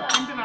반대.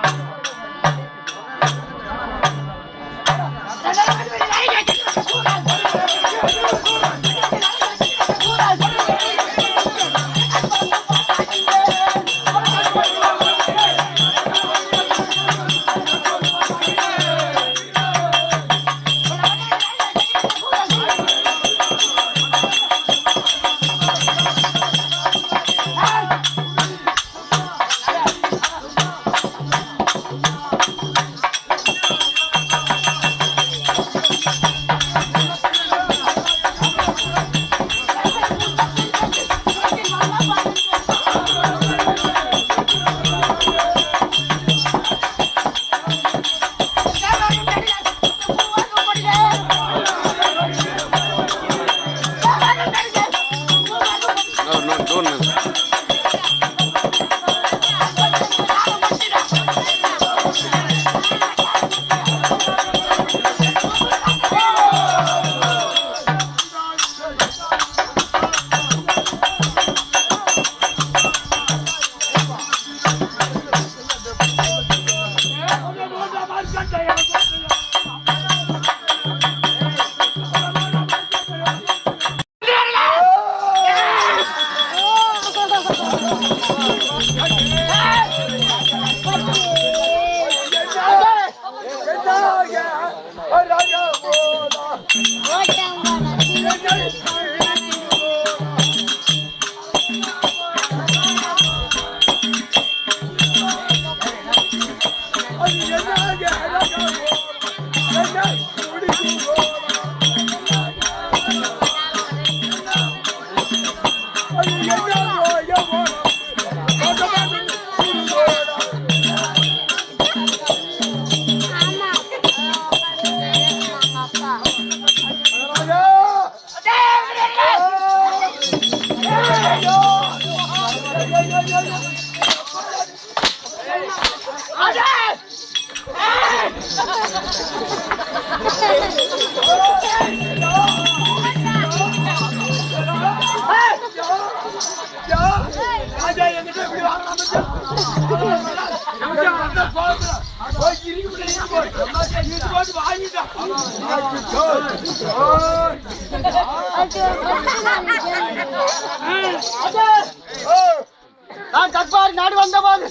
நான் கட்பாரி நாடு வந்த போது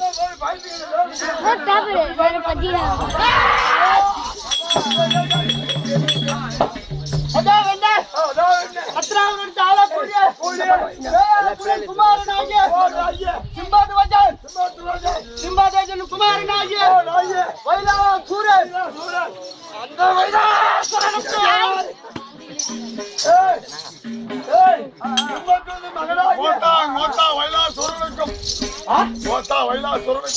அத்ராவன் தாள கூடிய குமாரனாகிய சிம்பாது வஜன் சிம்பாதேஜன் குமாரனாகிய வைலா சூரன் அந்த வைலா கோத்தா வைலாசுரனுக்கும் வைலாசுரனுக்கும்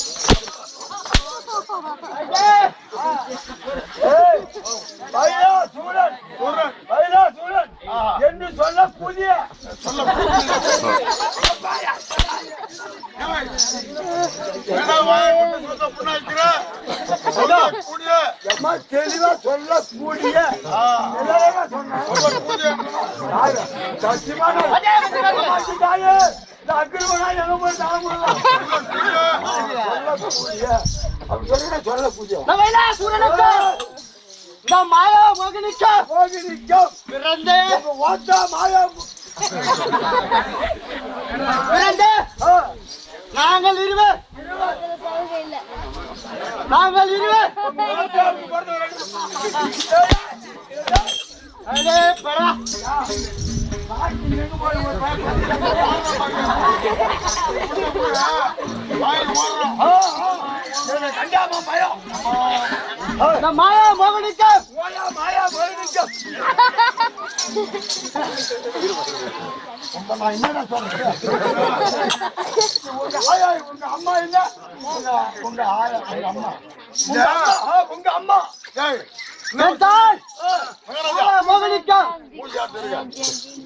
வைலாசுரன் சுரன் வைலாசுரன் என்று சொல்ல புதிய சொல்ல தெளிவா சொல்லக்கூடிய சொல்லக்கூடிய சத்தியமான சொல்லக்கூடிய இந்த வைலா சூரனுக்கு மாயா பிறந்தே நாங்கள் இருவர் நாங்கள் இருவர் அடே பரா இந்த மாயா மோகினிக்கு என்னடா சொல்றேன் உங்க ஆயா உங்க அம்மா. இல்ல உங்க உங்க ஆயா உங்க அம்மா உங்க உங்க அம்மா. ஏய்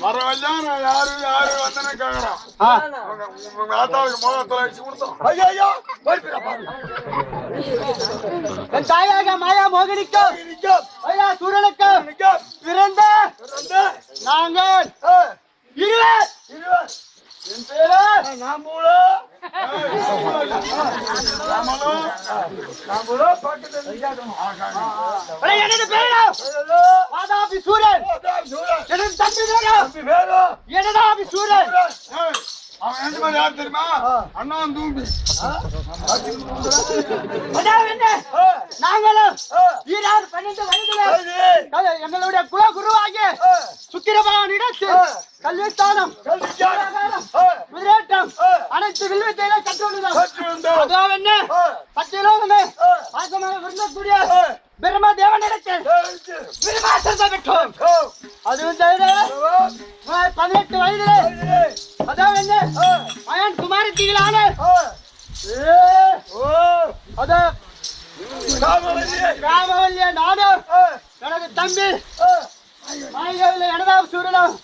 வரவெல்லாம் நான் யாரு யாரு வந்தேன்னு கேக்குறான் உங்க ஆத்தாவுக்கு முகத்துல வச்சு கொடுத்தோம். ஐயோ என் தாயாக மாயா மோகினிக்கு. ஐயா சூரனுக்கு. பிறந்த நாங்கள் இருவர். என் பேரு? நாம்பூலோ நாம்பூலோ பக்கத்துல எனது பேரு வாதாபி சூரன் எனது தம்பி பேரு எனதாபி சூரன் அவன் எந்த மாதிரி யார் தெரியுமா அண்ணான் தூம்பி அதாவது என்ன? நாங்களும் ஈராறு பன்னெண்டு வயதுல கல- எங்களுடைய குல குருவாகிய சுக்கிரபகவானிடத்தில் கல்விஸ்தானம் குதிரேட்டம் அனைத்து வில்வித்தையில கற்றுள்ளோம் அதாவது என்ன? பத்திலோகமே பாசமாக விருந்தக்கூடிய பிரம்ம தேவனிடத்தில் விரும்பாசத்தை பெற்றோம். அதுவும் தவிர பதினெட்டு வயதிலே. அதாவது என்ன? மகன் குமாரத்திகளான அது ராமவல்லிய நானும் எனது தம்பி. மாளிகையில் எனதாவு சூழலும்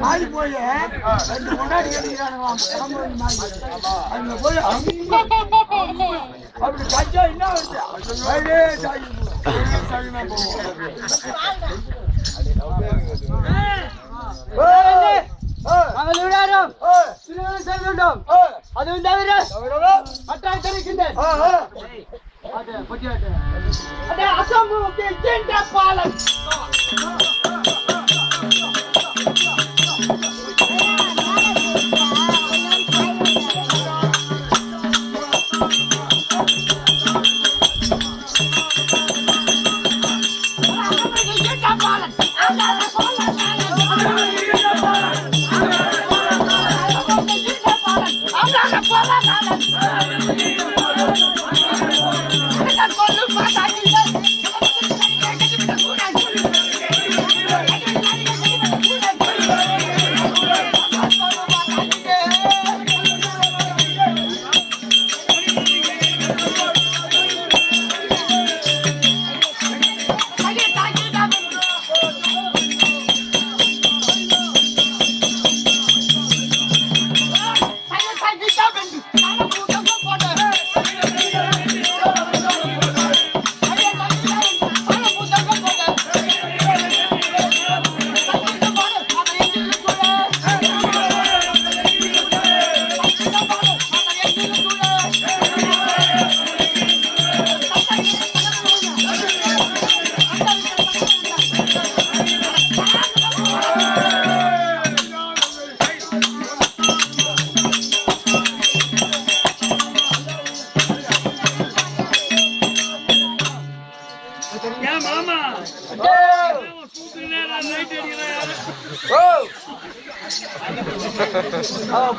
மாறி போய் ரெண்டு கொண்டாடி கிடைக்கிறானுங்களாம் போய் அப்படி கச்சா என்ன வேண்டும் அதுவும் தவிர மற்ற அது பொட்டியாட்டு. அடே, அசம்பவத்தை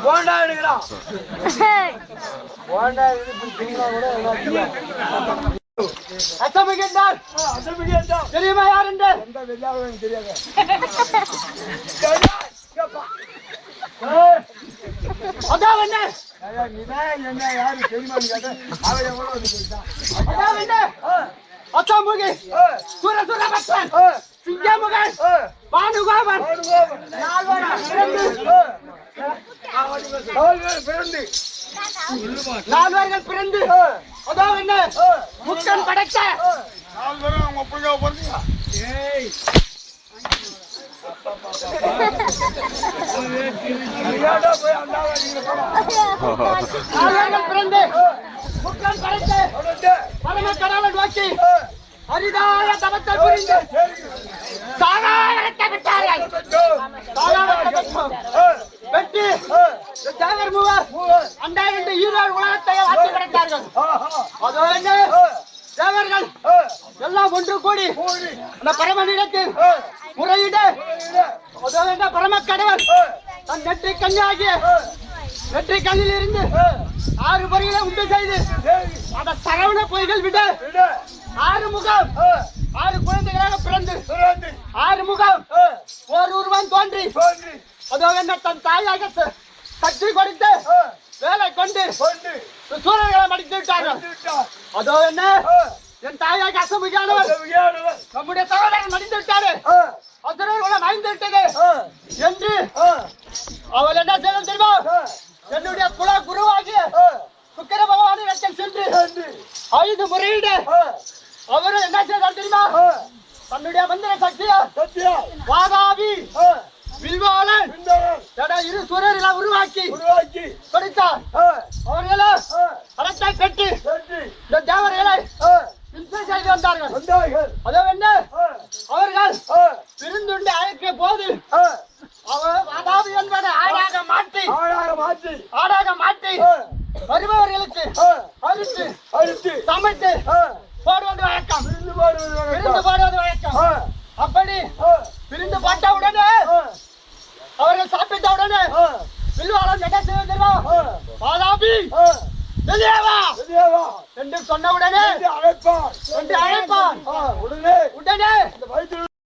போண்டா எடுக்கிறான். போண்டா எடுத்து. தெரியுமா யார் என்று தெரியாது அதாவது என்ன என்ன யாரு தெரியுமான்னு கேட்டேன். அவன் எவ்வளவு. அதாவது என்ன? அசம்புகி. சுர சுர பக்தன் சிங்கமுகன். பானுகோபன் நால்வர்கள் பிறந்து அவர்கள் நால்வர்கள் பிறந்து அதாவது என்ன? முக்கன் படைத்த. அவங்க பிறந்தீங்க நால்வர்கள் பிறந்து முக்கன் படைத்த. பரம கடவுள் நோக்கி அரிதாய தவத்தை புரிந்து. சாகாவரத்தை விட்டார்கள் பெற்றோம். வெற்றி தேவர் மூவர் ஈரோடு உலகத்தை ஆட்சி தேவர்கள் எல்லாம் ஒன்று கூடி அந்த பரமனிடத்தில் முறையிட அதோ என்ன பரம கடவுள் தன் நெற்றி கஞ்சாகிய நெற்றி கண்ணில் இருந்து ஆறு பொறிகளை உண்டு செய்து அந்த சரவண பொய்கள் விட ஆறு முகம் ஆறு குழந்தைகளாக பிறந்து ஆறு முகம். ஒரு உருவம் தோன்றி. அதோ என்ன தன் தாயாக சக்தி கொடுத்து வேலை கொண்டு சூழல்களை மடித்து விட்டார்கள். அதோ என்ன? என் தாயாக அசமுகியானவர் நம்முடைய சகோதரன் மடிந்து விட்டாரு. அசுரர்களை மறைந்து விட்டது. என்று அவள் என்ன செய்யணும் தெரியுமா? என்னுடைய குல குருவாகிய சுக்கிர பகவானிடத்தில் சென்று ஐந்து முறையிட அவரு என்ன செய்தார் தெரியுமா? தன்னுடைய மந்திர சக்தியா? சத்தியா வாதாபி வில்வாளன் இரு சுரர்களை உருவாக்கி உருவாக்கி. கொடுத்தார். அவர்களோ ஆ, பணத்தை கட்டி இந்த தேவர்களை வில்சை செய்து வந்தார்கள். வந்தார்கள். அதோ என்ன ஆ, அவர்கள் விருந்துண்டு அழைக்கிற போது அவர் வாதாபி என்பதை ஆடாக மாற்றி ஆளாக மாற்றி. ஆடாக மாற்றி வருபவர்களுக்கு அரித்து அழித்து சமைத்து போடுவது வழக்கம். விருந்து பாடுவது விருந்து வணக்கம். போடுவது வழக்கம். அப்படி ஆ, விருந்து போட்ட உடனே அவர்கள் சாப்பிட்ட உடனே ஆ, வில்வாளன் என்ன செய்ய தெரியுமா? ஆ, வாதாபி ஆ, வெளியே வா வெளியேவா? என்று சொன்ன உடனே என்று அழைப்பார். என்று அழைப்பான் உடனே உடனே